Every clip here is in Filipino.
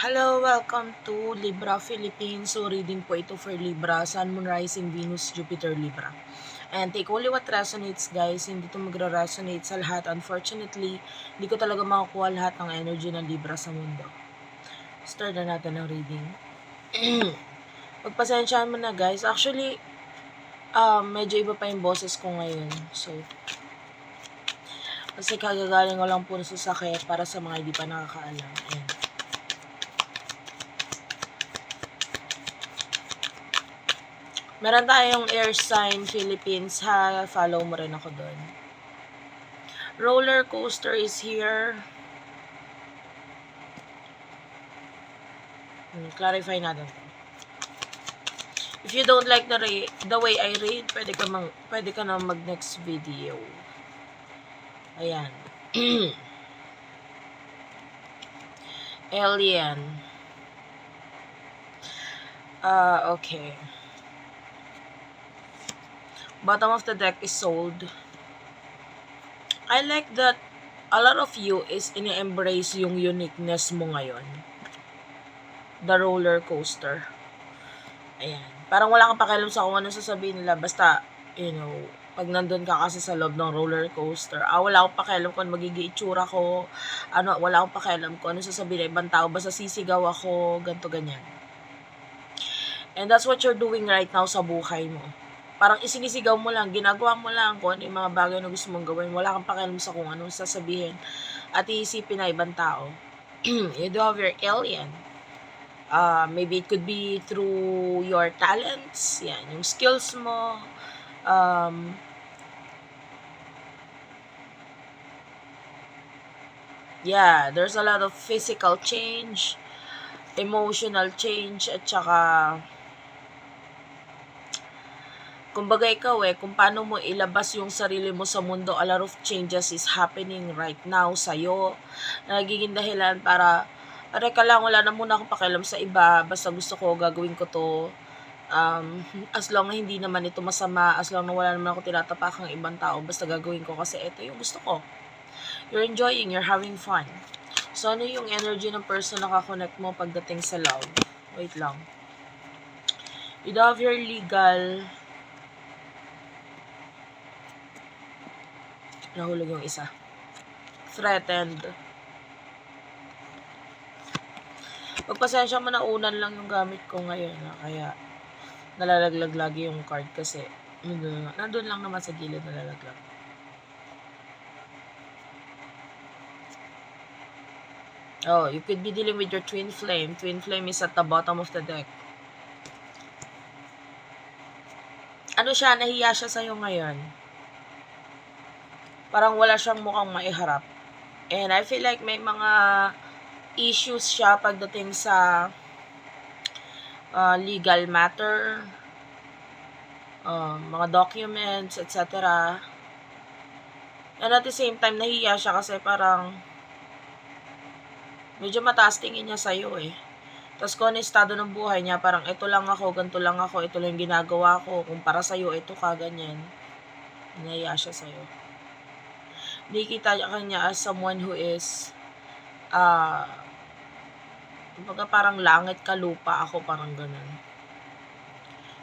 Hello, welcome to Libra Philippines. So, reading po ito for Libra, Sun, Moon, Rising, Venus, Jupiter, Libra. And take only what resonates, guys. Hindi ito magra-resonate sa lahat. Unfortunately, hindi ko talaga makakuha lahat ng energy ng Libra sa mundo. Start na natin ang reading. Pagpasensyaan mo na, guys. Actually, um, medyo iba pa yung boses ko ngayon. So, kasi kagagaling ko lang po sa sakit para sa mga hindi pa nakakaalam. Ayan. Meron tayong air sign Philippines ha. Follow mo rin ako doon. Roller coaster is here. Hmm, clarify natin. If you don't like the the way I read, pwede ka mang pwede ka na mag next video. Ayan. Alien. Ah, okay. Bottom of the deck is sold. I like that a lot of you is ini-embrace yung uniqueness mo ngayon. The roller coaster. Ayan. Parang wala kang pakialam sa kung ano sasabihin nila. Basta, you know, pag nandun ka kasi sa loob ng roller coaster, ah, wala akong pakialam kung ano magiging itsura ko, ano, wala akong pakialam kung ano sasabihin ng ibang tao, basta sisigaw ako, ganto ganyan. And that's what you're doing right now sa buhay mo. Parang isinisigaw mo lang, ginagawa mo lang kung ano yung mga bagay na gusto mong gawin. Wala kang pakialam sa kung anong sasabihin at iisipin na ibang tao. you do have your alien. Uh, maybe it could be through your talents, yan, yung skills mo, um, yeah, there's a lot of physical change, emotional change, at saka, kumbaga ikaw eh, kung paano mo ilabas yung sarili mo sa mundo, a lot of changes is happening right now sa'yo, na nagiging dahilan para, aray ka lang, wala na muna akong pakialam sa iba, basta gusto ko, gagawin ko to, um, as long na hindi naman ito masama, as long na wala naman ako tinatapakang ibang tao, basta gagawin ko kasi ito yung gusto ko. You're enjoying, you're having fun. So, ano yung energy ng person na kakonect mo pagdating sa love? Wait lang. You have your legal... Nahulog yung isa. Threatened. Pagpasensya mo na unan lang yung gamit ko ngayon. Ha? Kaya, nalalaglag lagi yung card kasi nandun, lang naman sa gilid nalalaglag. Oh, you could be dealing with your twin flame. Twin flame is at the bottom of the deck. Ano siya, nahiya siya sa'yo ngayon. Parang wala siyang mukhang maiharap. And I feel like may mga issues siya pagdating sa uh, legal matter, uh, mga documents, etc. And at the same time, nahiya siya kasi parang medyo mataas tingin niya sa'yo eh. Tapos kung ano estado ng buhay niya, parang ito lang ako, ganito lang ako, ito lang ginagawa ko, kung para sa'yo, ito ka, ganyan. Nahiya siya sa'yo. Nakikita niya kanya as someone who is, uh, kumbaga parang langit ka lupa ako, parang ganun.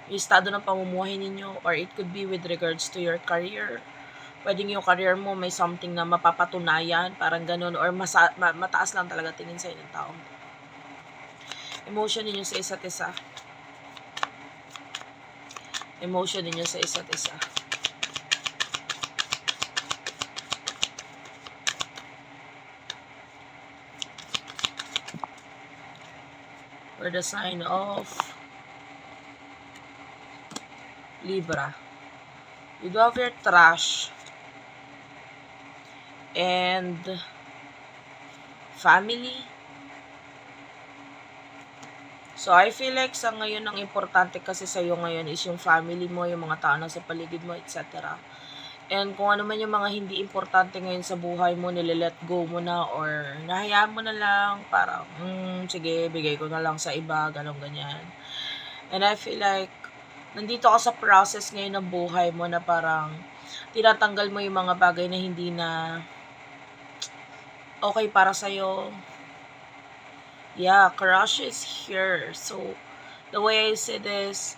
Yung estado ng pamumuhay ninyo, or it could be with regards to your career, pwedeng yung career mo may something na mapapatunayan, parang ganun, or masa, ma, mataas lang talaga tingin sa'yo ng tao. Emotion ninyo sa isa't isa. Emotion ninyo sa isa't isa. For the sign of Libra. You do have your trash and family. So, I feel like sa ngayon, ang importante kasi sa iyo ngayon is yung family mo, yung mga tao na sa paligid mo, etc. And kung ano man yung mga hindi importante ngayon sa buhay mo, nililet go mo na or nahayaan mo na lang, parang, hmm, sige, bigay ko na lang sa iba, ganun ganyan. And I feel like, nandito ka sa process ngayon ng buhay mo na parang, tinatanggal mo yung mga bagay na hindi na okay para sa'yo, Yeah, crush is here. So, the way I say this,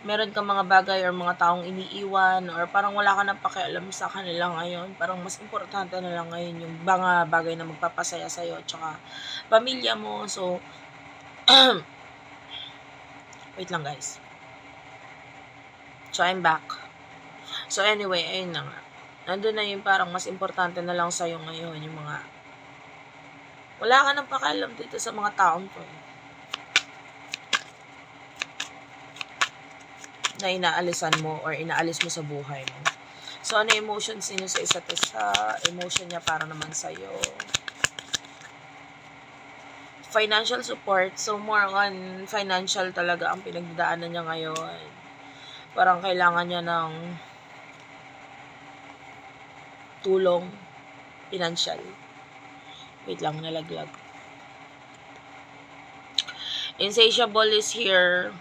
meron kang mga bagay or mga taong iniiwan or parang wala ka nang pakialam sa kanila ngayon. Parang mas importante na lang ngayon yung mga bagay na magpapasaya sa'yo at saka pamilya mo. So, wait lang guys. So, I'm back. So, anyway, ayun na nga. Nandun na yung parang mas importante na lang sa'yo ngayon yung mga wala ka nang pakialam dito sa mga taong to. eh. Na inaalisan mo or inaalis mo sa buhay mo. So, ano emotions ninyo sa isa't isa? Emotion niya para naman sa'yo. Financial support. So, more on financial talaga ang pinagdadaanan niya ngayon. Parang kailangan niya ng tulong financial. Wait lang, nalaglag. Insatiable is here.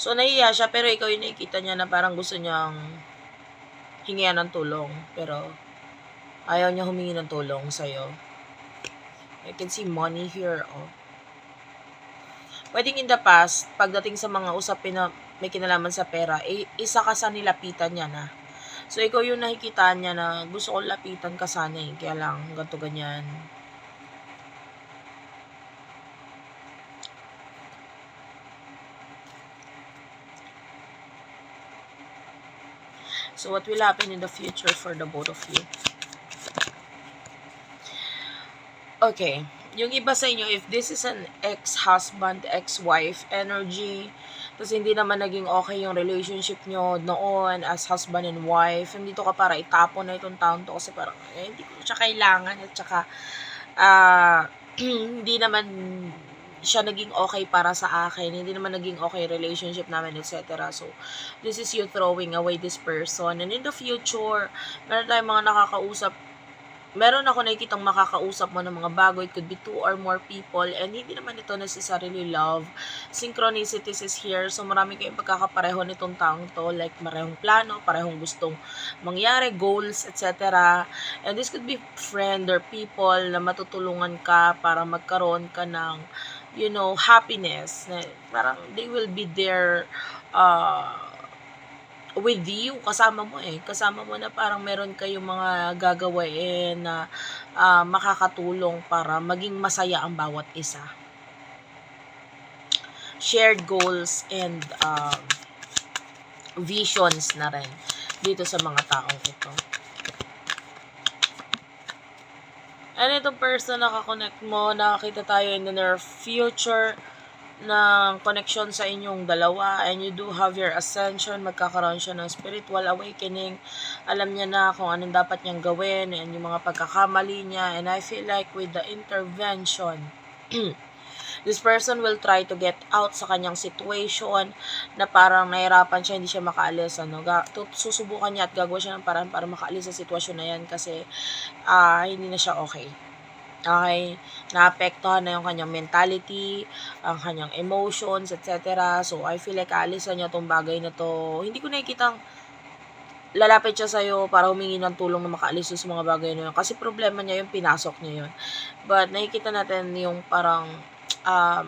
So, nahiya siya, pero ikaw yung nakikita niya na parang gusto niyang hingihan ng tulong. Pero, ayaw niya humingi ng tulong sa'yo. I can see money here, oh. Pwedeng in the past, pagdating sa mga usapin na may kinalaman sa pera, eh, isa ka sa nilapitan niya na. So, ikaw yung nakikita niya na gusto ko lapitan ka sana eh. Kaya lang, ganito ganyan. So, what will happen in the future for the both of you? Okay. Yung iba sa inyo, if this is an ex-husband, ex-wife energy, tapos hindi naman naging okay yung relationship nyo noon as husband and wife, nandito ka para itapon na itong taon to kasi parang, eh, hindi ko siya kailangan at saka, ah, hindi naman siya naging okay para sa akin, hindi naman naging okay relationship namin, etc. So, this is you throwing away this person. And in the future, meron tayong mga nakakausap meron ako nakikitang makakausap mo ng mga bago. It could be two or more people. And hindi naman ito necessarily love. Synchronicities is here. So, marami kayong pagkakapareho nitong taong to. Like, marehong plano, parehong gustong mangyari, goals, etc. And this could be friend or people na matutulungan ka para magkaroon ka ng, you know, happiness. Na Parang they will be there uh, with you, kasama mo eh. Kasama mo na parang meron kayong mga gagawain na ah, makakatulong para maging masaya ang bawat isa. Shared goals and um, visions na rin dito sa mga taong ito. And itong person na kakonect mo, nakakita tayo in the near future ng connection sa inyong dalawa and you do have your ascension, magkakaroon siya ng spiritual awakening. Alam niya na kung anong dapat niyang gawin and yung mga pagkakamali niya and I feel like with the intervention this person will try to get out sa kanyang situation na parang nahirapan siya, hindi siya makaalis. Ano, Ga- susubukan niya at gagawa siya ng paraan para makaalis sa sitwasyon na yan kasi ah, hindi na siya okay. Okay, naapektuhan na yung kanyang mentality, ang kanyang emotions, etc. So, I feel like aalisan niya tong bagay na to. Hindi ko nakikitang lalapit siya sa'yo para humingi ng tulong na makaalis sa mga bagay na yun. Kasi problema niya yung pinasok niya yun. But nakikita natin yung parang um,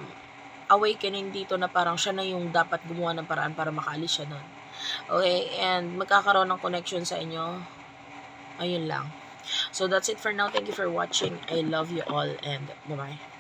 awakening dito na parang siya na yung dapat gumawa ng paraan para makaalis siya nun. Okay, and magkakaroon ng connection sa inyo. Ayun lang. So that's it for now. Thank you for watching. I love you all and bye-bye.